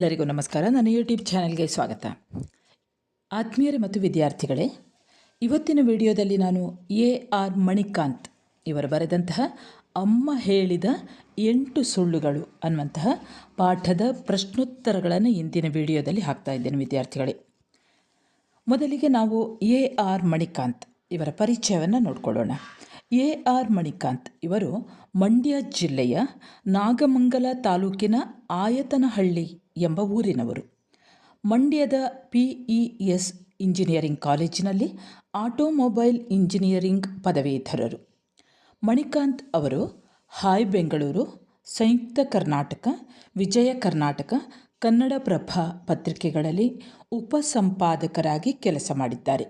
ಎಲ್ಲರಿಗೂ ನಮಸ್ಕಾರ. ನನ್ನ ಯೂಟ್ಯೂಬ್ ಚಾನೆಲ್ಗೆ ಸ್ವಾಗತ. ಆತ್ಮೀಯರೇ ಮತ್ತು ವಿದ್ಯಾರ್ಥಿಗಳೇ, ಇವತ್ತಿನ ವಿಡಿಯೋದಲ್ಲಿ ನಾನು ಎ ಆರ್ ಮಣಿಕಾಂತ್ ಇವರು ಬರೆದಂತಹ ಅಮ್ಮ ಹೇಳಿದ ಎಂಟು ಸುಳ್ಳುಗಳು ಅನ್ನುವಂತಹ ಪಾಠದ ಪ್ರಶ್ನೋತ್ತರಗಳನ್ನು ಇಂದಿನ ವಿಡಿಯೋದಲ್ಲಿ ಹಾಕ್ತಾ ಇದ್ದೇನೆ ವಿದ್ಯಾರ್ಥಿಗಳೇ. ಮೊದಲಿಗೆ ನಾವು ಎ ಆರ್ ಮಣಿಕಾಂತ್ ಇವರ ಪರಿಚಯವನ್ನು ನೋಡಿಕೊಳ್ಳೋಣ. ಎ ಆರ್ ಮಣಿಕಾಂತ್ ಇವರು ಮಂಡ್ಯ ಜಿಲ್ಲೆಯ ನಾಗಮಂಗಲ ತಾಲೂಕಿನ ಆಯತನಹಳ್ಳಿ ಎಂಬ ಊರಿನವರು. ಮಂಡ್ಯದ ಪಿ ಎಸ್ ಇಂಜಿನಿಯರಿಂಗ್ ಕಾಲೇಜಿನಲ್ಲಿ ಆಟೋಮೊಬೈಲ್ ಇಂಜಿನಿಯರಿಂಗ್ ಪದವೀಧರರು. ಮಣಿಕಾಂತ್ ಅವರು, ಹಾಯ್ ಬೆಂಗಳೂರು, ಸಂಯುಕ್ತ ಕರ್ನಾಟಕ, ವಿಜಯ ಕರ್ನಾಟಕ ಕನ್ನಡ ಪ್ರಭ ಪತ್ರಿಕೆಗಳಲ್ಲಿ ಉಪಸಂಪಾದಕರಾಗಿ ಕೆಲಸ ಮಾಡಿದ್ದಾರೆ.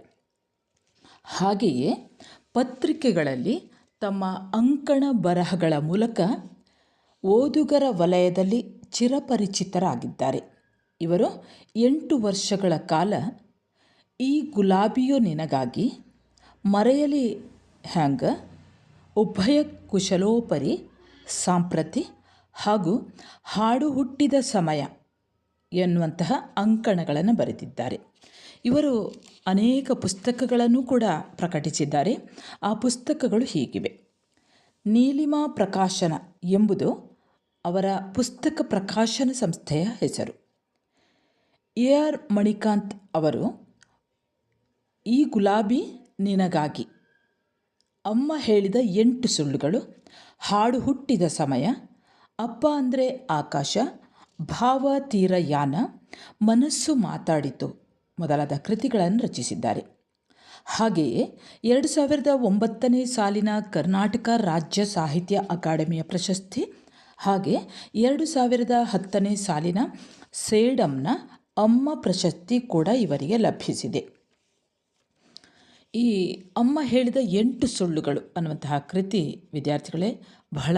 ಹಾಗೆಯೇ ಪತ್ರಿಕೆಗಳಲ್ಲಿ ತಮ್ಮ ಅಂಕಣ ಬರಹಗಳ ಮೂಲಕ ಓದುಗರ ವಲಯದಲ್ಲಿ ಚಿರಪರಿಚಿತರಾಗಿದ್ದಾರೆ. ಇವರು ಎಂಟು ವರ್ಷಗಳ ಕಾಲ ಈ ಗುಲಾಬಿಯು ನಿನಗಾಗಿ ಮರೆಯಲಿ ಹ್ಯಾಂಗ ಉಭಯ ಕುಶಲೋಪರಿ, ಸಾಂಪ್ರತಿ ಹಾಗೂ ಹಾಡು ಹುಟ್ಟಿದ ಸಮಯ ಎನ್ನುವಂತಹ ಅಂಕಣಗಳನ್ನು ಬರೆದಿದ್ದಾರೆ. ಇವರು ಅನೇಕ ಪುಸ್ತಕಗಳನ್ನು ಕೂಡ ಪ್ರಕಟಿಸಿದ್ದಾರೆ. ಆ ಪುಸ್ತಕಗಳು ಹೀಗಿವೆ. ನೀಲಿಮಾ ಪ್ರಕಾಶನ ಎಂಬುದು ಅವರ ಪುಸ್ತಕ ಪ್ರಕಾಶನ ಸಂಸ್ಥೆಯ ಹೆಸರು. ಎ. ಆರ್. ಮಣಿಕಾಂತ್ ಅವರು, ಈ ಗುಲಾಬಿ ನಿನಗಾಗಿ ಅಮ್ಮ ಹೇಳಿದ ಎಂಟು ಸುಳ್ಳುಗಳು, ಹಾಡು ಹುಟ್ಟಿದ ಸಮಯ, ಅಪ್ಪ ಅಂದರೆ ಆಕಾಶ, ಭಾವ ತೀರ ಯಾನ, ಮನಸ್ಸು ಮಾತಾಡಿತು ಮೊದಲಾದ ಕೃತಿಗಳನ್ನು ರಚಿಸಿದ್ದಾರೆ. ಹಾಗೆಯೇ ಎರಡು ಸಾವಿರದ ಒಂಬತ್ತನೇ ಸಾಲಿನ ಕರ್ನಾಟಕ ರಾಜ್ಯ ಸಾಹಿತ್ಯ ಅಕಾಡೆಮಿಯ ಪ್ರಶಸ್ತಿ ಹಾಗೆ ಎರಡು ಸಾವಿರದ ಹತ್ತನೇ ಸಾಲಿನ ಸೇಡಮ್ನ ಅಮ್ಮ ಪ್ರಶಸ್ತಿ ಕೂಡ ಇವರಿಗೆ ಲಭಿಸಿದೆ. ಈ ಅಮ್ಮ ಹೇಳಿದ ಎಂಟು ಸುಳ್ಳುಗಳು ಅನ್ನುವಂತಹ ಕೃತಿ ವಿದ್ಯಾರ್ಥಿಗಳೇ ಬಹಳ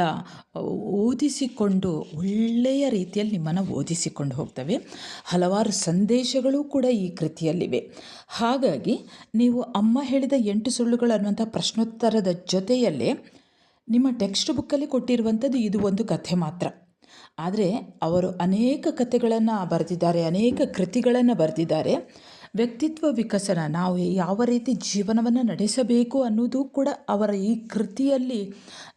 ಓದಿಸಿಕೊಂಡು ಒಳ್ಳೆಯ ರೀತಿಯಲ್ಲಿ ನಿಮ್ಮನ್ನು ಓದಿಸಿಕೊಂಡು ಹೋಗ್ತವೆ. ಹಲವಾರು ಸಂದೇಶಗಳು ಕೂಡ ಈ ಕೃತಿಯಲ್ಲಿವೆ. ಹಾಗಾಗಿ ನೀವು ಅಮ್ಮ ಹೇಳಿದ ಎಂಟು ಸುಳ್ಳುಗಳು ಅನ್ನುವಂಥ ಪ್ರಶ್ನೋತ್ತರದ ಜೊತೆಯಲ್ಲೇ ನಿಮ್ಮ ಟೆಕ್ಸ್ಟ್ ಬುಕ್ಕಲ್ಲಿ ಕೊಟ್ಟಿರುವಂಥದ್ದು ಇದು ಒಂದು ಕಥೆ ಮಾತ್ರ. ಆದರೆ ಅವರು ಅನೇಕ ಕಥೆಗಳನ್ನು ಬರೆದಿದ್ದಾರೆ, ಅನೇಕ ಕೃತಿಗಳನ್ನು ಬರೆದಿದ್ದಾರೆ. ವ್ಯಕ್ತಿತ್ವ ವಿಕಸನ, ನಾವು ಯಾವ ರೀತಿ ಜೀವನವನ್ನು ನಡೆಸಬೇಕು ಅನ್ನೋದು ಕೂಡ ಅವರ ಈ ಕೃತಿಯಲ್ಲಿ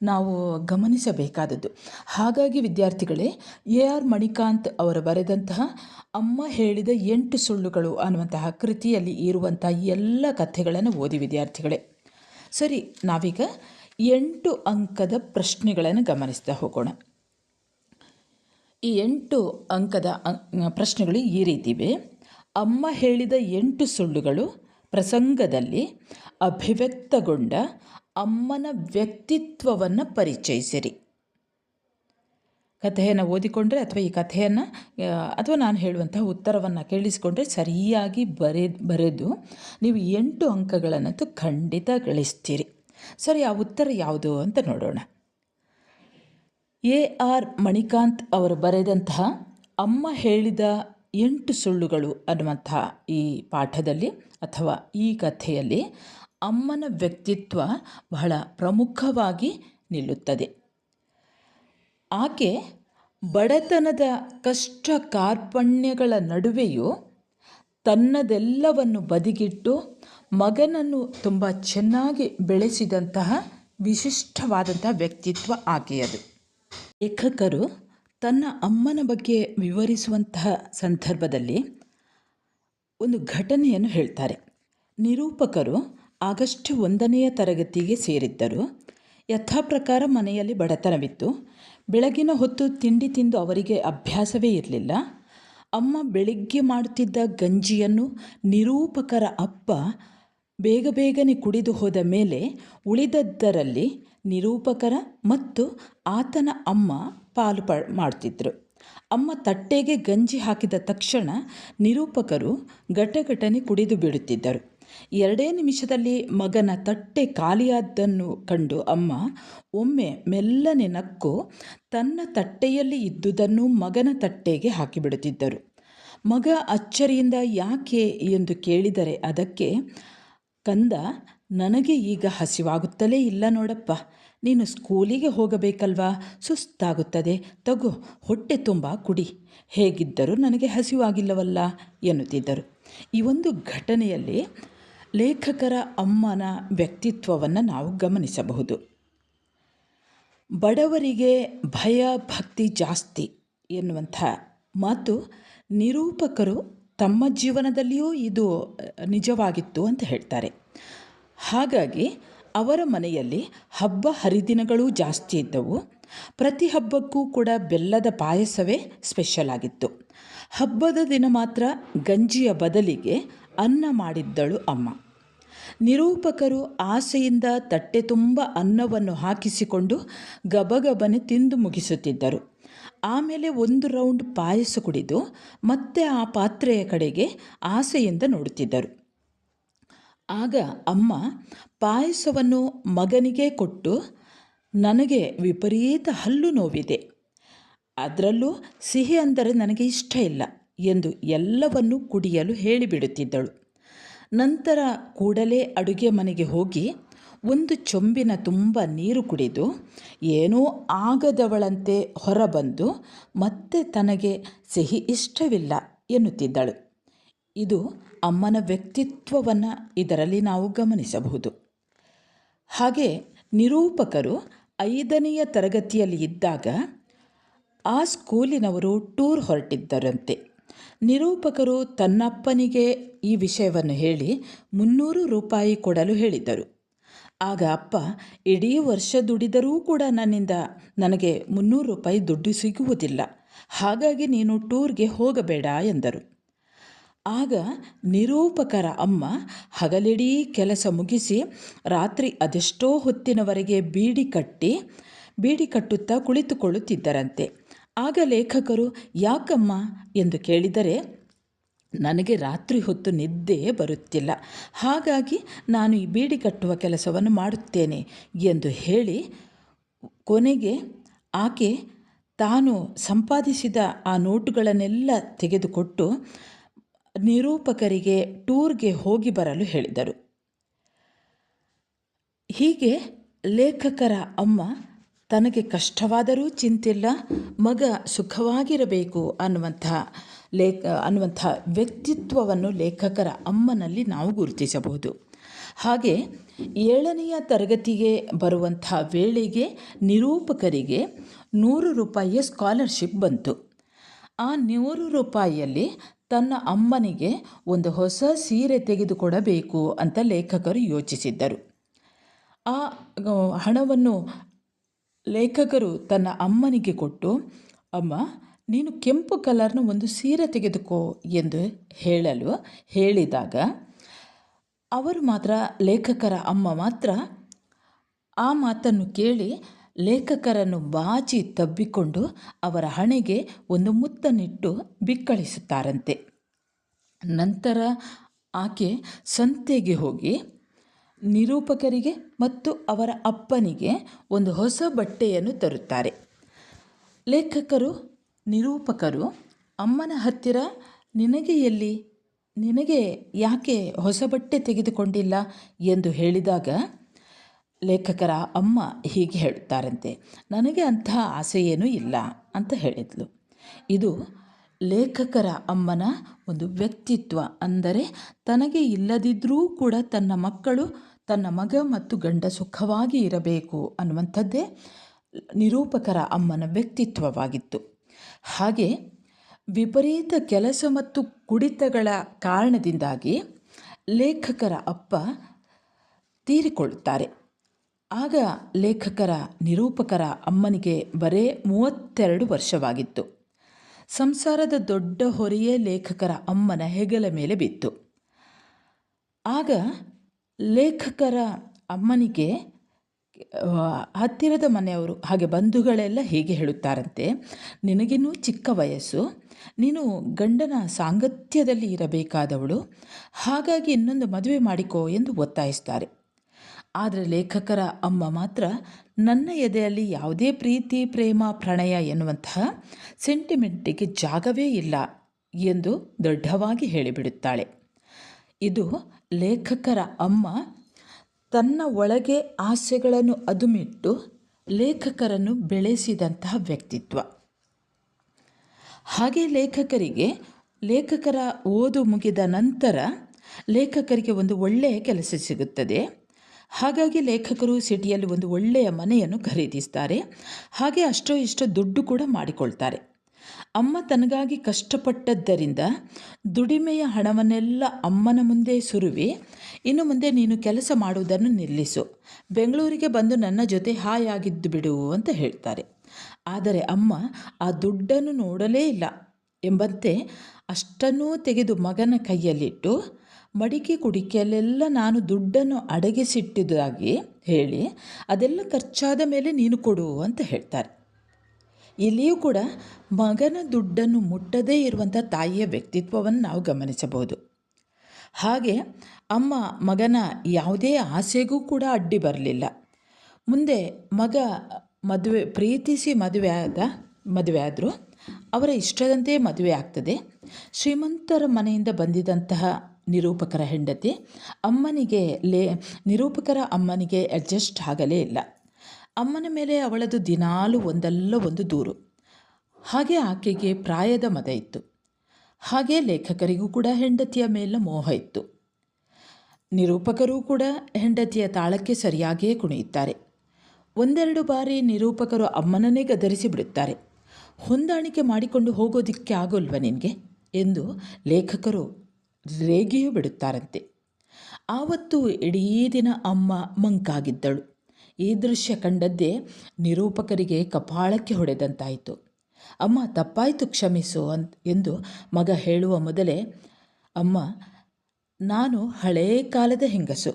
ನಾವು ಗಮನಿಸಬೇಕಾದದ್ದು. ಹಾಗಾಗಿ ವಿದ್ಯಾರ್ಥಿಗಳೇ, ಎ ಆರ್ ಮಣಿಕಾಂತ್ ಅವರು ಬರೆದಂತಹ ಅಮ್ಮ ಹೇಳಿದ ಎಂಟು ಸುಳ್ಳುಗಳು ಅನ್ನುವಂತಹ ಕೃತಿಯಲ್ಲಿ ಇರುವಂತಹ ಎಲ್ಲ ಕಥೆಗಳನ್ನು ಓದಿ ವಿದ್ಯಾರ್ಥಿಗಳೇ. ಸರಿ, ನಾವೀಗ ಎಂಟು ಅಂಕದ ಪ್ರಶ್ನೆಗಳನ್ನು ಗಮನಿಸ್ತಾ ಹೋಗೋಣ. ಈ ಎಂಟು ಅಂಕದ ಪ್ರಶ್ನೆಗಳು ಈ ರೀತಿ ಇವೆ ಅಮ್ಮ ಹೇಳಿದ ಎಂಟು ಸುಳ್ಳುಗಳು ಪ್ರಸಂಗದಲ್ಲಿ ಅಭಿವ್ಯಕ್ತಗೊಂಡ ಅಮ್ಮನ ವ್ಯಕ್ತಿತ್ವವನ್ನು ಪರಿಚಯಿಸಿರಿ. ಕಥೆಯನ್ನು ಓದಿಕೊಂಡ್ರೆ ಅಥವಾ ಈ ಕಥೆಯನ್ನು ಅಥವಾ ನಾನು ಹೇಳುವಂತಹ ಉತ್ತರವನ್ನು ಕೇಳಿಸಿಕೊಂಡ್ರೆ ಸರಿಯಾಗಿ ಬರೆ ಬರೆದು ನೀವು ಎಂಟು ಅಂಕಗಳನ್ನಂತೂ ಖಂಡಿತ ಗಳಿಸ್ತೀರಿ. ಸರಿ, ಆ ಉತ್ತರ ಯಾವುದು ಅಂತ ನೋಡೋಣ. ಎ ಆರ್ ಮಣಿಕಾಂತ್ ಅವರು ಬರೆದಂತಹ ಅಮ್ಮ ಹೇಳಿದ ಎಂಟು ಸುಳ್ಳುಗಳು ಅನ್ನುವಂತಹ ಈ ಪಾಠದಲ್ಲಿ ಅಥವಾ ಈ ಕಥೆಯಲ್ಲಿ ಅಮ್ಮನ ವ್ಯಕ್ತಿತ್ವ ಬಹಳ ಪ್ರಮುಖವಾಗಿ ನಿಲ್ಲುತ್ತದೆ. ಆಕೆ ಬಡತನದ ಕಷ್ಟ ಕಾರ್ಪಣ್ಯಗಳ ನಡುವೆಯೂ ತನ್ನದೆಲ್ಲವನ್ನು ಬದಿಗಿಟ್ಟು ಮಗನನ್ನು ತುಂಬ ಚೆನ್ನಾಗಿ ಬೆಳೆಸಿದಂತಹ ವಿಶಿಷ್ಟವಾದಂತಹ ವ್ಯಕ್ತಿತ್ವ ಆಕೆಯದು. ಲೇಖಕರು ತನ್ನ ಅಮ್ಮನ ಬಗ್ಗೆ ವಿವರಿಸುವಂತಹ ಸಂದರ್ಭದಲ್ಲಿ ಒಂದು ಘಟನೆಯನ್ನು ಹೇಳ್ತಾರೆ. ನಿರೂಪಕರು ಆಗಸ್ಟ್ ಒಂದನೆಯ ತರಗತಿಗೆ ಸೇರಿದ್ದರು. ಯಥಾಪ್ರಕಾರ ಮನೆಯಲ್ಲಿ ಬಡತನವಿತ್ತು. ಬೆಳಗಿನ ಹೊತ್ತು ತಿಂಡಿ ತಿಂದು ಅವರಿಗೆ ಅಭ್ಯಾಸವೇ ಇರಲಿಲ್ಲ. ಅಮ್ಮ ಬೆಳಿಗ್ಗೆ ಮಾಡುತ್ತಿದ್ದ ಗಂಜಿಯನ್ನು ನಿರೂಪಕರ ಅಪ್ಪ ಬೇಗ ಬೇಗನೆ ಕುಡಿದು ಹೋದ ಮೇಲೆ ಉಳಿದದ್ದರಲ್ಲಿ ನಿರೂಪಕರ ಮತ್ತು ಆತನ ಅಮ್ಮ ಪಾಲು ಪ ಮಾಡ್ತಿದ್ರು. ಅಮ್ಮ ತಟ್ಟೆಗೆ ಗಂಜಿ ಹಾಕಿದ ತಕ್ಷಣ ನಿರೂಪಕರು ಘಟಘಟನೆ ಕುಡಿದು ಬಿಡುತ್ತಿದ್ದರು ಎರಡೇ ನಿಮಿಷದಲ್ಲಿ ಮಗನ ತಟ್ಟೆ ಖಾಲಿಯಾದ್ದನ್ನು ಕಂಡು ಅಮ್ಮ ಒಮ್ಮೆ ಮೆಲ್ಲನೆ ನಕ್ಕು ತನ್ನ ತಟ್ಟೆಯಲ್ಲಿ ಇದ್ದುದನ್ನು ಮಗನ ತಟ್ಟೆಗೆ ಹಾಕಿಬಿಡುತ್ತಿದ್ದರು ಮಗ ಅಚ್ಚರಿಯಿಂದ ಯಾಕೆ ಎಂದು ಕೇಳಿದರೆ ಅದಕ್ಕೆ ಕಂದ, ನನಗೆ ಈಗ ಹಸಿವಾಗುತ್ತಲೇ ಇಲ್ಲ ನೋಡಪ್ಪ. ನೀನು ಸ್ಕೂಲಿಗೆ ಹೋಗಬೇಕಲ್ವಾ? ಸುಸ್ತಾಗುತ್ತದೆ. ತಗೋ, ಹೊಟ್ಟೆ ತುಂಬ ಕುಡಿ. ಹೇಗಿದ್ದರೂ ನನಗೆ ಹಸಿವಾಗಿಲ್ಲವಲ್ಲ ಎನ್ನುತ್ತಿದ್ದರು. ಈ ಒಂದು ಘಟನೆಯಲ್ಲಿ ಲೇಖಕರ ಅಮ್ಮನ ವ್ಯಕ್ತಿತ್ವವನ್ನು ನಾವು ಗಮನಿಸಬಹುದು. ಬಡವರಿಗೆ ಭಯ, ಭಕ್ತಿ ಜಾಸ್ತಿ ಎನ್ನುವಂಥ ಮಾತು ನಿರೂಪಕರು ತಮ್ಮ ಜೀವನದಲ್ಲಿಯೂ ಇದು ನಿಜವಾಗಿತ್ತು ಅಂತ ಹೇಳ್ತಾರೆ. ಹಾಗಾಗಿ ಅವರ ಮನೆಯಲ್ಲಿ ಹಬ್ಬ ಹರಿದಿನಗಳೂ ಜಾಸ್ತಿ ಇದ್ದವು. ಪ್ರತಿ ಹಬ್ಬಕ್ಕೂ ಕೂಡ ಬೆಲ್ಲದ ಪಾಯಸವೇ ಸ್ಪೆಷಲ್ ಆಗಿತ್ತು. ಹಬ್ಬದ ದಿನ ಮಾತ್ರ ಗಂಜಿಯ ಬದಲಿಗೆ ಅನ್ನ ಮಾಡಿದ್ದಳು ಅಮ್ಮ. ನಿರೂಪಕರು ಆಸೆಯಿಂದ ತಟ್ಟೆ ತುಂಬ ಅನ್ನವನ್ನು ಹಾಕಿಸಿಕೊಂಡು ಗಬಗಬನೆ ತಿಂದು ಮುಗಿಸುತ್ತಿದ್ದರು. ಆಮೇಲೆ ಒಂದು ರೌಂಡ್ ಪಾಯಸ ಕುಡಿದು ಮತ್ತೆ ಆ ಪಾತ್ರೆಯ ಕಡೆಗೆ ಆಸೆಯಿಂದ ನೋಡುತ್ತಿದ್ದರು. ಆಗ ಅಮ್ಮ ಪಾಯಸವನ್ನು ಮಗನಿಗೆ ಕೊಟ್ಟು ನನಗೆ ವಿಪರೀತ ಹಲ್ಲು ನೋವಿದೆ. ಅದರಲ್ಲೂ ಸಿಹಿ ಅಂದರೆ ನನಗೆ ಇಷ್ಟ ಇಲ್ಲ ಎಂದು ಎಲ್ಲವನ್ನು ಕುಡಿಯಲು ಹೇಳಿಬಿಡುತ್ತಿದ್ದಳು. ನಂತರ ಕೂಡಲೇ ಅಡುಗೆ ಮನೆಗೆ ಹೋಗಿ ಒಂದು ಚೊಂಬಿನ ತುಂಬ ನೀರು ಕುಡಿದು ಏನೂ ಆಗದವಳಂತೆ ಹೊರಬಂದು ಮತ್ತೆ ತನಗೆ ಸಿಹಿ ಇಷ್ಟವಿಲ್ಲ ಎನ್ನುತ್ತಿದ್ದಳು. ಇದು ಅಮ್ಮನ ವ್ಯಕ್ತಿತ್ವವನ್ನು ಇದರಲ್ಲಿ ನಾವು ಗಮನಿಸಬಹುದು. ಹಾಗೆ ನಿರೂಪಕರು ಐದನೆಯ ತರಗತಿಯಲ್ಲಿ ಇದ್ದಾಗ ಆ ಸ್ಕೂಲಿನವರು ಟೂರ್ ಹೊರಟಿದ್ದರಂತೆ. ನಿರೂಪಕರು ತನ್ನಪ್ಪನಿಗೆ ಈ ವಿಷಯವನ್ನು ಹೇಳಿ ಮುನ್ನೂರು ರೂಪಾಯಿ ಕೊಡಲು ಹೇಳಿದ್ದರು ಆಗ ಅಪ್ಪ, ಇಡೀ ವರ್ಷ ದುಡಿದರೂ ಕೂಡ ನನ್ನಿಂದ ನನಗೆ ಮುನ್ನೂರು ರೂಪಾಯಿ ದುಡ್ಡು ಸಿಗುವುದಿಲ್ಲ. ಹಾಗಾಗಿ ನೀನು ಟೂರ್ಗೆ ಹೋಗಬೇಡ ಎಂದರು. ಆಗ ನಿರೂಪಕರ ಅಮ್ಮ ಹಗಲಿಡೀ ಕೆಲಸ ಮುಗಿಸಿ ರಾತ್ರಿ ಅದೆಷ್ಟೋ ಹೊತ್ತಿನವರೆಗೆ ಬೀಡಿ ಕಟ್ಟಿ, ಬೀಡಿ ಕಟ್ಟುತ್ತಾ ಕುಳಿತುಕೊಳ್ಳುತ್ತಿದ್ದರಂತೆ. ಆಗ ಲೇಖಕರು, ಯಾಕಮ್ಮ? ಎಂದು ಕೇಳಿದರೆ ನನಗೆ ರಾತ್ರಿ ಹೊತ್ತು ನಿದ್ದೆ ಬರುತ್ತಿಲ್ಲ. ಹಾಗಾಗಿ ನಾನು ಈ ಬೀಡಿ ಕಟ್ಟುವ ಕೆಲಸವನ್ನು ಮಾಡುತ್ತೇನೆ ಎಂದು ಹೇಳಿ ಕೊನೆಗೆ ಆಕೆ ತಾನು ಸಂಪಾದಿಸಿದ ಆ ನೋಟುಗಳನ್ನೆಲ್ಲ ತೆಗೆದುಕೊಟ್ಟು ನಿರೂಪಕರಿಗೆ ಟೂರ್ಗೆ ಹೋಗಿ ಬರಲು ಹೇಳಿದರು. ಹೀಗೆ ಲೇಖಕರ ಅಮ್ಮ, ತನಗೆ ಕಷ್ಟವಾದರೂ ಚಿಂತಿಲ್ಲ, ಮಗ ಸುಖವಾಗಿರಬೇಕು ಅನ್ನುವಂಥ ಲೇಖ, ಅನ್ನುವಂಥ ವ್ಯಕ್ತಿತ್ವವನ್ನು ಲೇಖಕರ ಅಮ್ಮನಲ್ಲಿ ನಾವು ಗುರುತಿಸಬಹುದು. ಹಾಗೆ ಏಳನೆಯ ತರಗತಿಗೆ ಬರುವಂಥ ವೇಳೆಗೆ ನಿರೂಪಕರಿಗೆ ನೂರು ರೂಪಾಯಿಯ ಸ್ಕಾಲರ್ಶಿಪ್ ಬಂತು. ಆ ನೂರು ರೂಪಾಯಿಯಲ್ಲಿ ತನ್ನ ಅಮ್ಮನಿಗೆ ಒಂದು ಹೊಸ ಸೀರೆ ತೆಗೆದುಕೊಡಬೇಕು ಅಂತ ಲೇಖಕರು ಯೋಚಿಸಿದ್ದರು. ಆ ಹಣವನ್ನು ಲೇಖಕರು ತನ್ನ ಅಮ್ಮನಿಗೆ ಕೊಟ್ಟು, ಅಮ್ಮ ನೀನು ಕೆಂಪು ಕಲರ್ನ ಒಂದು ಸೀರೆ ತೆಗೆದುಕೋ ಎಂದು ಹೇಳಲು ಹೇಳಿದಾಗ, ಅವರು ಮಾತ್ರ ಲೇಖಕರ ಅಮ್ಮ ಮಾತ್ರ. ಆ ಮಾತನ್ನು ಕೇಳಿ ಲೇಖಕರನ್ನು ಬಾಚಿ ತಬ್ಬಿಕೊಂಡು ಅವರ ಹಣೆಗೆ ಒಂದು ಮುತ್ತನಿಟ್ಟು ಬಿಕ್ಕಳಿಸುತ್ತಾರಂತೆ. ನಂತರ ಆಕೆ ಸಂತೆಗೆ ಹೋಗಿ ನಿರೂಪಕರಿಗೆ ಮತ್ತು ಅವರ ಅಪ್ಪನಿಗೆ ಒಂದು ಹೊಸ ಬಟ್ಟೆಯನ್ನು ತರುತ್ತಾರೆ. ಲೇಖಕರು ನಿರೂಪಕರು ಅಮ್ಮನ ಹತ್ತಿರ ನಿನಗೆ ಎಲ್ಲಿ, ನಿನಗೆ ಯಾಕೆ ಹೊಸ ಬಟ್ಟೆ ತೆಗೆದುಕೊಂಡಿಲ್ಲ ಎಂದು ಹೇಳಿದಾಗ ಲೇಖಕರ ಅಮ್ಮ ಹೀಗೆ ಹೇಳುತ್ತಾರಂತೆ, ನನಗೆ ಅಂಥ ಆಸೆ ಏನೂ ಇಲ್ಲ ಅಂತ ಹೇಳಿದ್ಲು. ಇದು ಲೇಖಕರ ಅಮ್ಮನ ಒಂದು ವ್ಯಕ್ತಿತ್ವ ಅಂದರೆ ತನಗೆ ಇಲ್ಲದಿದ್ದರೂ ಕೂಡ ತನ್ನ ಮಕ್ಕಳು, ತನ್ನ ಮಗ ಮತ್ತು ಗಂಡ ಸುಖವಾಗಿ ಇರಬೇಕು ಅನ್ನುವಂಥದ್ದೇ ನಿರೂಪಕರ ಅಮ್ಮನ ವ್ಯಕ್ತಿತ್ವವಾಗಿತ್ತು. ಹಾಗೆ ವಿಪರೀತ ಕೆಲಸ ಮತ್ತು ಕುಡಿತಗಳ ಕಾರಣದಿಂದಾಗಿ ಲೇಖಕರ ಅಪ್ಪ ತೀರಿಕೊಳ್ಳುತ್ತಾರೆ. ಆಗ ಲೇಖಕರ ನಿರೂಪಕರ ಅಮ್ಮನಿಗೆ ಬರೇ ಮೂವತ್ತೆರಡು ವರ್ಷವಾಗಿತ್ತು. ಸಂಸಾರದ ದೊಡ್ಡ ಹೊರೆಯೇ ಲೇಖಕರ ಅಮ್ಮನ ಹೆಗಲ ಮೇಲೆ ಬಿತ್ತು. ಆಗ ಲೇಖಕರ ಅಮ್ಮನಿಗೆ ಹತ್ತಿರದ ಮನೆಯವರು, ಹಾಗೆ ಬಂಧುಗಳೆಲ್ಲ ಹೀಗೆ ಹೇಳುತ್ತಾರಂತೆ, ನಿನಗಿನ್ನೂ ಚಿಕ್ಕ ವಯಸ್ಸು, ನೀನು ಗಂಡನ ಸಾಂಗತ್ಯದಲ್ಲಿ ಇರಬೇಕಾದವಳು, ಹಾಗಾಗಿ ಇನ್ನೊಂದು ಮದುವೆ ಮಾಡಿಕೋ ಎಂದು ಒತ್ತಾಯಿಸ್ತಾರೆ ಆದರೆ ಲೇಖಕರ ಅಮ್ಮ ಮಾತ್ರ ನನ್ನ ಎದೆಯಲ್ಲಿ ಯಾವುದೇ ಪ್ರೀತಿ, ಪ್ರೇಮ, ಪ್ರಣಯ ಎನ್ನುವಂತಹ ಸೆಂಟಿಮೆಂಟಿಗೆ ಜಾಗವೇ ಇಲ್ಲ ಎಂದು ದೃಢವಾಗಿ ಹೇಳಿಬಿಡುತ್ತಾಳೆ. ಇದು ಲೇಖಕರ ಅಮ್ಮ ತನ್ನ ಒಳಗೆ ಆಸೆಗಳನ್ನು ಅದುಮಿಟ್ಟು ಲೇಖಕರನ್ನು ಬೆಳೆಸಿದಂತಹ ವ್ಯಕ್ತಿತ್ವ. ಹಾಗೆ ಲೇಖಕರಿಗೆ ಲೇಖಕರ ಓದು ಮುಗಿದ ನಂತರ ಲೇಖಕರಿಗೆ ಒಂದು ಒಳ್ಳೆಯ ಕೆಲಸ ಸಿಗುತ್ತದೆ. ಹಾಗಾಗಿ ಲೇಖಕರು ಸಿಟಿಯಲ್ಲಿ ಒಂದು ಒಳ್ಳೆಯ ಮನೆಯನ್ನು ಖರೀದಿಸ್ತಾರೆ. ಹಾಗೆ ಅಷ್ಟೋ ಇಷ್ಟೋ ದುಡ್ಡು ಕೂಡ ಮಾಡಿಕೊಳ್ತಾರೆ. ಅಮ್ಮ ತನಗಾಗಿ ಕಷ್ಟಪಟ್ಟದ್ದರಿಂದ ದುಡಿಮೆಯ ಹಣವನ್ನೆಲ್ಲ ಅಮ್ಮನ ಮುಂದೆ ಸುರುವಿ, ಇನ್ನು ಮುಂದೆ ನೀನು ಕೆಲಸ ಮಾಡುವುದನ್ನು ನಿಲ್ಲಿಸು. ಬೆಂಗಳೂರಿಗೆ ಬಂದು ನನ್ನ ಜೊತೆ ಹಾಯಾಗಿದ್ದು ಬಿಡು ಅಂತ ಹೇಳ್ತಾರೆ. ಆದರೆ ಅಮ್ಮ ಆ ದುಡ್ಡನ್ನು ನೋಡಲೇ ಇಲ್ಲ ಎಂಬಂತೆ ಅಷ್ಟನ್ನೂ ತೆಗೆದು ಮಗನ ಕೈಯಲ್ಲಿಟ್ಟು ಮಡಿಕೆ ಕುಡಿಕೆಯಲ್ಲೆಲ್ಲ ನಾನು ದುಡ್ಡನ್ನು ಅಡಗಿಸಿಟ್ಟಿದ್ದಾಗಿ ಹೇಳಿ ಅದೆಲ್ಲ ಖರ್ಚಾದ ಮೇಲೆ ನೀನು ಕೊಡು ಅಂತ ಹೇಳ್ತಾರೆ. ಇಲ್ಲಿಯೂ ಕೂಡ ಮಗನ ದುಡ್ಡನ್ನು ಮುಟ್ಟದೇ ಇರುವಂಥ ತಾಯಿಯ ವ್ಯಕ್ತಿತ್ವವನ್ನು ನಾವು ಗಮನಿಸಬಹುದು. ಹಾಗೆ ಅಮ್ಮ ಮಗನ ಯಾವುದೇ ಆಸೆಗೂ ಕೂಡ ಅಡ್ಡಿ ಬರಲಿಲ್ಲ. ಮುಂದೆ ಮಗ ಮದುವೆ, ಪ್ರೀತಿಸಿ ಮದುವೆ ಆದ, ಮದುವೆ ಆದರೂ ಅವರ ಇಷ್ಟದಂತೆ ಮದುವೆ ಆಗ್ತದೆ. ಶ್ರೀಮಂತರ ಮನೆಯಿಂದ ಬಂದಿದ್ದಂತಹ ನಿರೂಪಕರ ಹೆಂಡತಿ ಅಮ್ಮನಿಗೆ ಲೇ, ನಿರೂಪಕರ ಅಮ್ಮನಿಗೆ ಅಡ್ಜಸ್ಟ್ ಆಗಲೇ ಇಲ್ಲ. ಅಮ್ಮನ ಮೇಲೆ ಅವಳದು ದಿನಾಲು ಒಂದಲ್ಲ ಒಂದು ದೂರು. ಹಾಗೆ ಆಕೆಗೆ ಪ್ರಾಯದ ಮದ ಇತ್ತು. ಹಾಗೆ ಲೇಖಕರಿಗೂ ಕೂಡ ಹೆಂಡತಿಯ ಮೇಲೆ ಮೋಹ ಇತ್ತು. ನಿರೂಪಕರೂ ಕೂಡ ಹೆಂಡತಿಯ ತಾಳಕ್ಕೆ ಸರಿಯಾಗಿಯೇ ಕುಣಿಯುತ್ತಾರೆ. ಒಂದೆರಡು ಬಾರಿ ನಿರೂಪಕರು ಅಮ್ಮನನ್ನೇ ಗದರಿಸಿ ಬಿಡುತ್ತಾರೆ. ಹೊಂದಾಣಿಕೆ ಮಾಡಿಕೊಂಡು ಹೋಗೋದಿಕ್ಕೆ ಆಗೋಲ್ವ ನಿನಗೆ? ಎಂದು ಲೇಖಕರು ರೇಗಿಯೂ ಬಿಡುತ್ತಾರಂತೆ. ಆವತ್ತು ಇಡೀ ದಿನ ಅಮ್ಮ ಮಂಕಾಗಿದ್ದಳು. ಈ ದೃಶ್ಯ ಕಂಡದ್ದೇ ನಿರೂಪಕರಿಗೆ ಕಪಾಳಕ್ಕೆ ಹೊಡೆದಂತಾಯಿತು. ಅಮ್ಮ, ತಪ್ಪಾಯಿತು ಕ್ಷಮಿಸು ಅಂತ ಎಂದು ಮಗ ಹೇಳುವ ಮೊದಲೇ, ಅಮ್ಮ, ನಾನು ಹಳೇ ಕಾಲದ ಹೆಂಗಸು.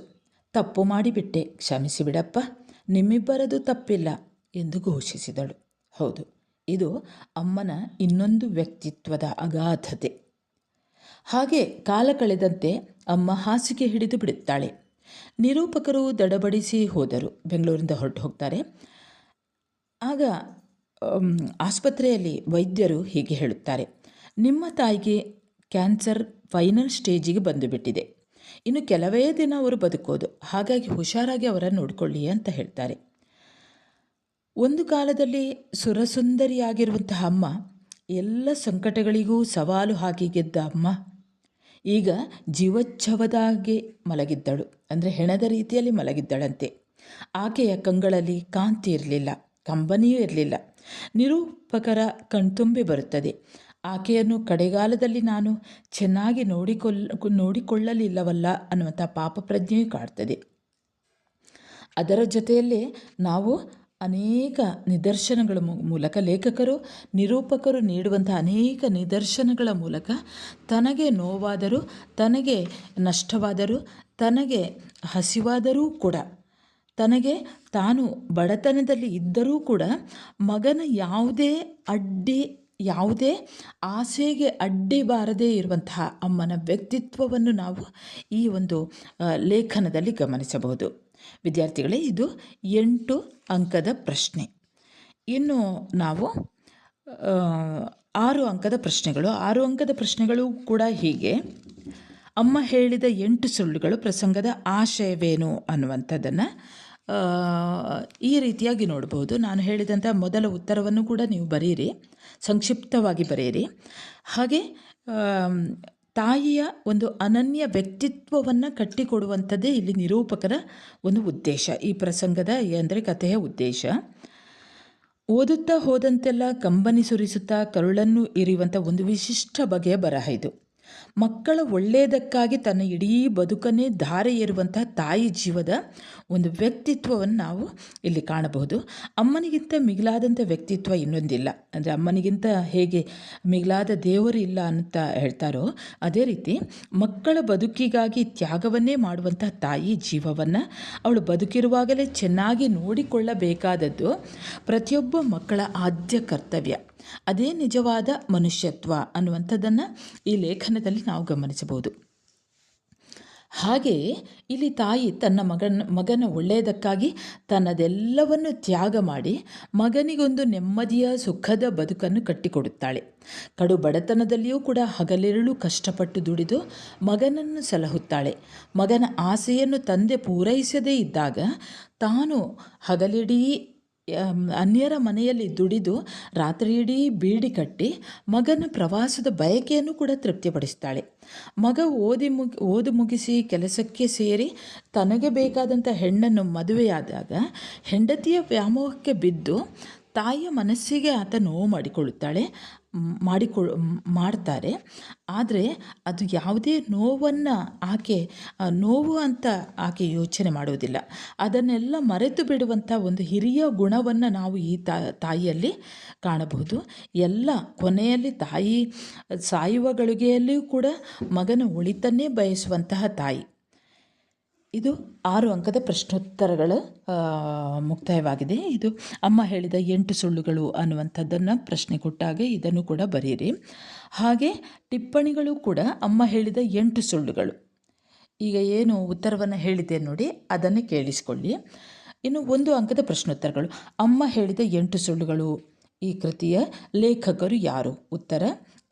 ತಪ್ಪು ಮಾಡಿಬಿಟ್ಟೆ ಕ್ಷಮಿಸಿಬಿಡಪ್ಪ ನಿಮ್ಮಿಬ್ಬರದು ತಪ್ಪಿಲ್ಲ, ಎಂದು ಘೋಷಿಸಿದಳು. ಹೌದು, ಇದು ಅಮ್ಮನ ಇನ್ನೊಂದು ವ್ಯಕ್ತಿತ್ವದ ಅಗಾಧತೆ. ಹಾಗೆ ಕಾಲ ಕಳೆದಂತೆ ಅಮ್ಮ ಹಾಸಿಗೆ ಹಿಡಿದು ಬಿಡುತ್ತಾಳೆ. ನಿರೂಪಕರು ದಡಬಡಿಸಿ ಹೋದರು. ಬೆಂಗಳೂರಿಂದ ಹೊರಟು ಹೋಗ್ತಾರೆ. ಆಗ ಆಸ್ಪತ್ರೆಯಲ್ಲಿ ವೈದ್ಯರು ಹೀಗೆ ಹೇಳುತ್ತಾರೆ. ನಿಮ್ಮ ತಾಯಿಗೆ ಕ್ಯಾನ್ಸರ್ ಫೈನಲ್ ಸ್ಟೇಜಿಗೆ ಬಂದುಬಿಟ್ಟಿದೆ. ಇನ್ನು ಕೆಲವೇ ದಿನ ಅವರು ಬದುಕೋದು. ಹಾಗಾಗಿ ಹುಷಾರಾಗಿ ಅವರನ್ನು ನೋಡಿಕೊಳ್ಳಿ ಅಂತ ಹೇಳ್ತಾರೆ. ಒಂದು ಕಾಲದಲ್ಲಿ ಸುರಸುಂದರಿಯಾಗಿರುವಂತಹ ಅಮ್ಮ ಎಲ್ಲ ಸಂಕಟಗಳಿಗೂ ಸವಾಲು ಹಾಕಿ ಗೆದ್ದ ಅಮ್ಮ ಈಗ ಜೀವಚ್ಛವದಾಗೆ ಮಲಗಿದ್ದಳು. ಅಂದರೆ ಹೆಣದ ರೀತಿಯಲ್ಲಿ ಮಲಗಿದ್ದಳಂತೆ. ಆಕೆಯ ಕಂಗಳಲ್ಲಿ ಕಾಂತಿ ಇರಲಿಲ್ಲ, ಕಂಬನಿಯೂ ಇರಲಿಲ್ಲ. ನಿರೂಪಕರ ಕಣ್ತುಂಬಿ ಬರುತ್ತದೆ. ಆಕೆಯನ್ನು ಕಡೆಗಾಲದಲ್ಲಿ ನಾನು ಚೆನ್ನಾಗಿ ನೋಡಿಕೊಲ್, ನೋಡಿಕೊಳ್ಳಲಿಲ್ಲವಲ್ಲ ಅನ್ನುವಂಥ ಪಾಪ ಪ್ರಜ್ಞೆಯು ಕಾಡ್ತದೆ ಅದರ ಜೊತೆಯಲ್ಲೇ ನಾವು ಅನೇಕ ನಿದರ್ಶನಗಳ ಮೂಲಕ ಲೇಖಕರು, ನಿರೂಪಕರು ನೀಡುವಂಥ ಅನೇಕ ನಿದರ್ಶನಗಳ ಮೂಲಕ ತನಗೆ ನೋವಾದರೂ, ತನಗೆ ನಷ್ಟವಾದರೂ, ತನಗೆ ಹಸಿವಾದರೂ ಕೂಡ, ತನಗೆ ತಾನು ಬಡತನದಲ್ಲಿ ಇದ್ದರೂ ಕೂಡ ಮಗನ ಯಾವುದೇ ಅಡ್ಡಿ, ಯಾವುದೇ ಆಸೆಗೆ ಅಡ್ಡಿ ಬಾರದೇ ಇರುವಂತಹ ಅಮ್ಮನ ವ್ಯಕ್ತಿತ್ವವನ್ನು ನಾವು ಈ ಒಂದು ಲೇಖನದಲ್ಲಿ ಗಮನಿಸಬಹುದು. ವಿದ್ಯಾರ್ಥಿಗಳೇ, ಇದು ಎಂಟು ಅಂಕದ ಪ್ರಶ್ನೆ. ಇನ್ನು ನಾವು ಆರು ಅಂಕದ ಪ್ರಶ್ನೆಗಳು. ಆರು ಅಂಕದ ಪ್ರಶ್ನೆಗಳು ಕೂಡ ಹೀಗೆ. ಅಮ್ಮ ಹೇಳಿದ ಎಂಟು ಸುಳ್ಳುಗಳು ಪ್ರಸಂಗದ ಆಶಯವೇನು ಅನ್ನುವಂಥದ್ದನ್ನು ಈ ರೀತಿಯಾಗಿ ನೋಡ್ಬೋದು. ನಾನು ಹೇಳಿದಂಥ ಮೊದಲ ಉತ್ತರವನ್ನು ಕೂಡ ನೀವು ಬರೀರಿ. ಸಂಕ್ಷಿಪ್ತವಾಗಿ ಬರೆಯಿರಿ ಹಾಗೆ ತಾಯಿಯ ಒಂದು ಅನನ್ಯ ವ್ಯಕ್ತಿತ್ವವನ್ನು ಕಟ್ಟಿಕೊಡುವಂಥದ್ದೇ ಇಲ್ಲಿ ನಿರೂಪಕರ ಒಂದು ಉದ್ದೇಶ, ಈ ಪ್ರಸಂಗದ ಅಂದರೆ ಕಥೆಯ ಉದ್ದೇಶ. ಓದುತ್ತಾ ಹೋದಂತೆಲ್ಲ ಕಂಬನಿ ಸುರಿಸುತ್ತಾ ಕರುಳನ್ನು ಇರಿಯುವಂಥ ಒಂದು ವಿಶಿಷ್ಟ ಬಗೆಯ ಬರಹ ಇದು. ಮಕ್ಕಳ ಒಳ್ಳೆಯದಕ್ಕಾಗಿ ತನ್ನ ಇಡೀ ಬದುಕನ್ನೇ ಧಾರೆ ಏರುವಂತಹ ತಾಯಿ ಜೀವದ ಒಂದು ವ್ಯಕ್ತಿತ್ವವನ್ನು ನಾವು ಇಲ್ಲಿ ಕಾಣಬಹುದು. ಅಮ್ಮನಿಗಿಂತ ಮಿಗಿಲಾದಂಥ ವ್ಯಕ್ತಿತ್ವ ಇನ್ನೊಂದಿಲ್ಲ. ಅಂದರೆ ಅಮ್ಮನಿಗಿಂತ ಹೇಗೆ ಮಿಗಿಲಾದ ದೇವರು ಇಲ್ಲ ಅಂತ ಹೇಳ್ತಾರೋ ಅದೇ ರೀತಿ ಮಕ್ಕಳ ಬದುಕಿಗಾಗಿ ತ್ಯಾಗವನ್ನೇ ಮಾಡುವಂಥ ತಾಯಿ ಜೀವವನ್ನು ಅವಳು ಬದುಕಿರುವಾಗಲೇ ಚೆನ್ನಾಗಿ ನೋಡಿಕೊಳ್ಳಬೇಕಾದದ್ದು ಪ್ರತಿಯೊಬ್ಬ ಮಕ್ಕಳ ಆದ್ಯ ಕರ್ತವ್ಯ. ಅದೇ ನಿಜವಾದ ಮನುಷ್ಯತ್ವ ಅನ್ನುವಂಥದ್ದನ್ನು ಈ ಲೇಖನದಲ್ಲಿ ನಾವು ಗಮನಿಸಬಹುದು. ಹಾಗೆ ಇಲ್ಲಿ ತಾಯಿ ತನ್ನ ಮಗನ ಮಗನ ಒಳ್ಳೆಯದಕ್ಕಾಗಿ ತನ್ನದೆಲ್ಲವನ್ನು ತ್ಯಾಗ ಮಾಡಿ ಮಗನಿಗೊಂದು ನೆಮ್ಮದಿಯ ಸುಖದ ಬದುಕನ್ನು ಕಟ್ಟಿಕೊಡುತ್ತಾಳೆ. ಕಡು ಬಡತನದಲ್ಲಿಯೂ ಕೂಡ ಹಗಲಿರುಳು ಕಷ್ಟಪಟ್ಟು ದುಡಿದು ಮಗನನ್ನು ಸಲಹುತ್ತಾಳೆ. ಮಗನ ಆಸೆಯನ್ನು ತಂದೆ ಪೂರೈಸದೇ ಇದ್ದಾಗ ತಾನು ಹಗಲಿಡೀ ಅನ್ಯರ ಮನೆಯಲ್ಲಿ ದುಡಿದು ರಾತ್ರಿಯಿಡೀ ಬೀಡಿ ಕಟ್ಟಿ ಮಗನ ಪ್ರವಾಸದ ಬಯಕೆಯನ್ನು ಕೂಡ ತೃಪ್ತಿಪಡಿಸ್ತಾಳೆ. ಮಗ ಓದಿ ಮುಗಿ, ಓದು ಮುಗಿಸಿ ಕೆಲಸಕ್ಕೆ ಸೇರಿ ತನಗೆ ಬೇಕಾದಂಥ ಹೆಣ್ಣನ್ನು ಮದುವೆಯಾದಾಗ ಹೆಂಡತಿಯ ವ್ಯಾಮೋಹಕ್ಕೆ ಬಿದ್ದು ತಾಯಿಯ ಮನಸ್ಸಿಗೆ ಆತ ನೋವು ಮಾಡಿಕೊಳ್ಳುತ್ತಾಳೆ. ಮಾಡಿಕೊಳ್, ಮಾಡ್ತಾರೆ. ಆದರೆ ಅದು ಯಾವುದೇ ನೋವನ್ನು ಆಕೆ ನೋವು ಅಂತ ಆಕೆ ಯೋಚನೆ ಮಾಡುವುದಿಲ್ಲ ಅದನ್ನೆಲ್ಲ ಮರೆತು ಬಿಡುವಂಥ ಒಂದು ಹಿರಿಯ ಗುಣವನ್ನು ನಾವು ಈ ತಾಯಿಯಲ್ಲಿ ಕಾಣಬಹುದು. ಎಲ್ಲ ಕೊನೆಯಲ್ಲಿ ತಾಯಿ, ಸಾಯುವ ಗಳಿಗೆಯಲ್ಲಿಯೂ ಕೂಡ ಮಗನ ಉಳಿತನ್ನೇ ಬಯಸುವಂತಹ ತಾಯಿ. ಇದು ಆರು ಅಂಕದ ಪ್ರಶ್ನೋತ್ತರಗಳ ಮುಕ್ತಾಯವಾಗಿದೆ. ಇದು ಅಮ್ಮ ಹೇಳಿದ ಎಂಟು ಸುಳ್ಳುಗಳು ಅನ್ನುವಂಥದ್ದನ್ನು ಪ್ರಶ್ನೆ ಕೊಟ್ಟಾಗೆ ಇದನ್ನು ಕೂಡ ಬರೀರಿ ಹಾಗೆ ಟಿಪ್ಪಣಿಗಳು ಕೂಡ ಅಮ್ಮ ಹೇಳಿದ ಎಂಟು ಸುಳ್ಳುಗಳು. ಈಗ ಏನು ಉತ್ತರವನ್ನು ಹೇಳಿದೆ ನೋಡಿ, ಅದನ್ನು ಕೇಳಿಸಿಕೊಳ್ಳಿ. ಇನ್ನು ಒಂದು ಅಂಕದ ಪ್ರಶ್ನೋತ್ತರಗಳು. ಅಮ್ಮ ಹೇಳಿದ ಎಂಟು ಸುಳ್ಳುಗಳು ಈ ಕೃತಿಯ ಲೇಖಕರು ಯಾರು? ಉತ್ತರ,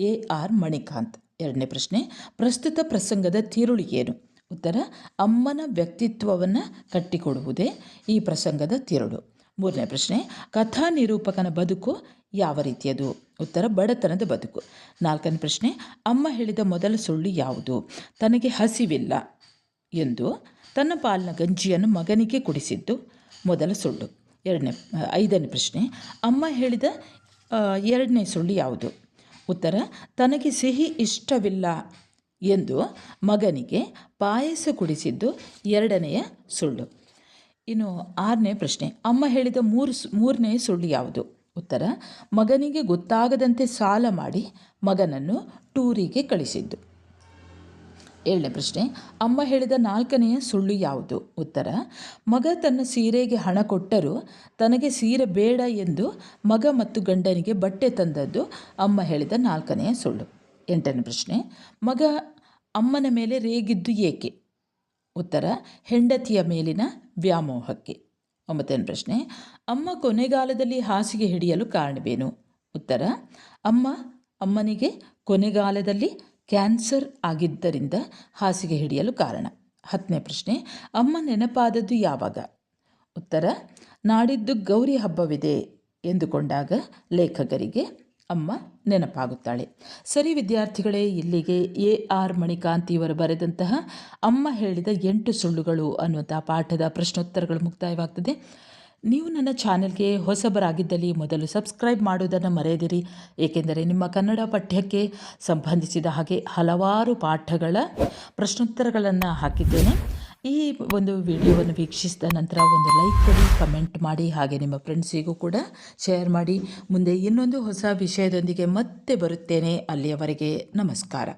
ಎ ಆರ್ ಮಣಿಕಾಂತ್. ಎರಡನೇ ಪ್ರಶ್ನೆ, ಪ್ರಸ್ತುತ ಪ್ರಸಂಗದ ತಿರುಳು ಏನು? ಉತ್ತರ, ಅಮ್ಮನ ವ್ಯಕ್ತಿತ್ವವನ್ನು ಕಟ್ಟಿಕೊಡುವುದೇ ಈ ಪ್ರಸಂಗದ ತಿರುಳು. ಮೂರನೇ ಪ್ರಶ್ನೆ, ಕಥಾ ನಿರೂಪಕನ ಬದುಕು ಯಾವ ರೀತಿಯದು? ಉತ್ತರ, ಬಡತನದ ಬದುಕು. ನಾಲ್ಕನೇ ಪ್ರಶ್ನೆ, ಅಮ್ಮ ಹೇಳಿದ ಮೊದಲ ಸುಳ್ಳು ಯಾವುದು? ತನಗೆ ಹಸಿವಿಲ್ಲ ಎಂದು, ತನ್ನ ಪಾಲಿನ ಗಂಜಿಯನ್ನು ಮಗನಿಗೆ ಕುಡಿಸಿದ್ದು ಮೊದಲ ಸುಳ್ಳು. ಎರಡನೇ, ಐದನೇ ಪ್ರಶ್ನೆ, ಅಮ್ಮ ಹೇಳಿದ ಎರಡನೇ ಸುಳ್ಳು ಯಾವುದು? ಉತ್ತರ, ತನಗೆ ಸಿಹಿ ಇಷ್ಟವಿಲ್ಲ ಎಂದು ಮಗನಿಗೆ ಪಾಯಸ ಕುಡಿಸಿದ್ದು ಎರಡನೆಯ ಸುಳ್ಳು. ಇನ್ನು ಆರನೇ ಪ್ರಶ್ನೆ, ಅಮ್ಮ ಹೇಳಿದ ಮೂರು ಮೂರನೇ ಸುಳ್ಳು ಯಾವುದು? ಉತ್ತರ, ಮಗನಿಗೆ ಗೊತ್ತಾಗದಂತೆ ಸಾಲ ಮಾಡಿ ಮಗನನ್ನು ಟೂರಿಗೆ ಕಳಿಸಿದ್ದು. ಏಳನೇ ಪ್ರಶ್ನೆ, ಅಮ್ಮ ಹೇಳಿದ ನಾಲ್ಕನೆಯ ಸುಳ್ಳು ಯಾವುದು? ಉತ್ತರ, ಮಗ ತನ್ನ ಸೀರೆಗೆ ಹಣ ಕೊಟ್ಟರೂ ತನಗೆ ಸೀರೆ ಬೇಡ ಎಂದು ಮಗ ಮತ್ತು ಗಂಡನಿಗೆ ಬಟ್ಟೆ ತಂದದ್ದು ಅಮ್ಮ ಹೇಳಿದ ನಾಲ್ಕನೆಯ ಸುಳ್ಳು. ಎಂಟನೇ ಪ್ರಶ್ನೆ, ಮಗ ಅಮ್ಮನ ಮೇಲೆ ರೇಗಿದ್ದು ಏಕೆ? ಉತ್ತರ, ಹೆಂಡತಿಯ ಮೇಲಿನ ವ್ಯಾಮೋಹಕ್ಕೆ. ಒಂಬತ್ತನೇ ಪ್ರಶ್ನೆ, ಅಮ್ಮ ಕೊನೆಗಾಲದಲ್ಲಿ ಹಾಸಿಗೆ ಹಿಡಿಯಲು ಕಾರಣವೇನು? ಉತ್ತರ, ಅಮ್ಮ ಅಮ್ಮನಿಗೆ ಕೊನೆಗಾಲದಲ್ಲಿ ಕ್ಯಾನ್ಸರ್ ಆಗಿದ್ದರಿಂದ ಹಾಸಿಗೆ ಹಿಡಿಯಲು ಕಾರಣ. ಹತ್ತನೇ ಪ್ರಶ್ನೆ, ಅಮ್ಮ ನೆನಪಾದದ್ದು ಯಾವಾಗ? ಉತ್ತರ, ನಾಡಿದ್ದು ಗೌರಿ ಹಬ್ಬವಿದೆ ಎಂದುಕೊಂಡಾಗ ಲೇಖಕರಿಗೆ ಅಮ್ಮ ನೆನಪಾಗುತ್ತಾಳೆ. ಸರಿ ವಿದ್ಯಾರ್ಥಿಗಳೇ, ಇಲ್ಲಿಗೆ ಎ ಆರ್ ಮಣಿಕಾಂತ್ ಇವರು ಬರೆದಂತಹ ಅಮ್ಮ ಹೇಳಿದ ಎಂಟು ಸುಳ್ಳುಗಳು ಅನ್ನುವಂಥ ಪಾಠದ ಪ್ರಶ್ನೋತ್ತರಗಳು ಮುಕ್ತಾಯವಾಗ್ತದೆ. ನೀವು ನನ್ನ ಚಾನೆಲ್ಗೆ ಹೊಸಬರಾಗಿದ್ದಲ್ಲಿ ಮೊದಲು ಸಬ್ಸ್ಕ್ರೈಬ್ ಮಾಡುವುದನ್ನು ಮರೆಯದಿರಿ. ಏಕೆಂದರೆ ನಿಮ್ಮ ಕನ್ನಡ ಪಠ್ಯಕ್ಕೆ ಸಂಬಂಧಿಸಿದ ಹಾಗೆ ಹಲವಾರು ಪಾಠಗಳ ಪ್ರಶ್ನೋತ್ತರಗಳನ್ನು ಹಾಕಿದ್ದೇನೆ. ಈ ಒಂದು ವಿಡಿಯೋವನ್ನು ವೀಕ್ಷಿಸಿದ ನಂತರ ಒಂದು ಲೈಕ್ ಕೊಡಿ ಕಮೆಂಟ್ ಮಾಡಿ, ಹಾಗೆ ನಿಮ್ಮ ಫ್ರೆಂಡ್ಸಿಗೂ ಕೂಡ ಶೇರ್ ಮಾಡಿ. ಮುಂದೆ ಇನ್ನೊಂದು ಹೊಸ ವಿಷಯದೊಂದಿಗೆ ಮತ್ತೆ ಬರುತ್ತೇನೆ. ಅಲ್ಲಿಯವರೆಗೆ ನಮಸ್ಕಾರ.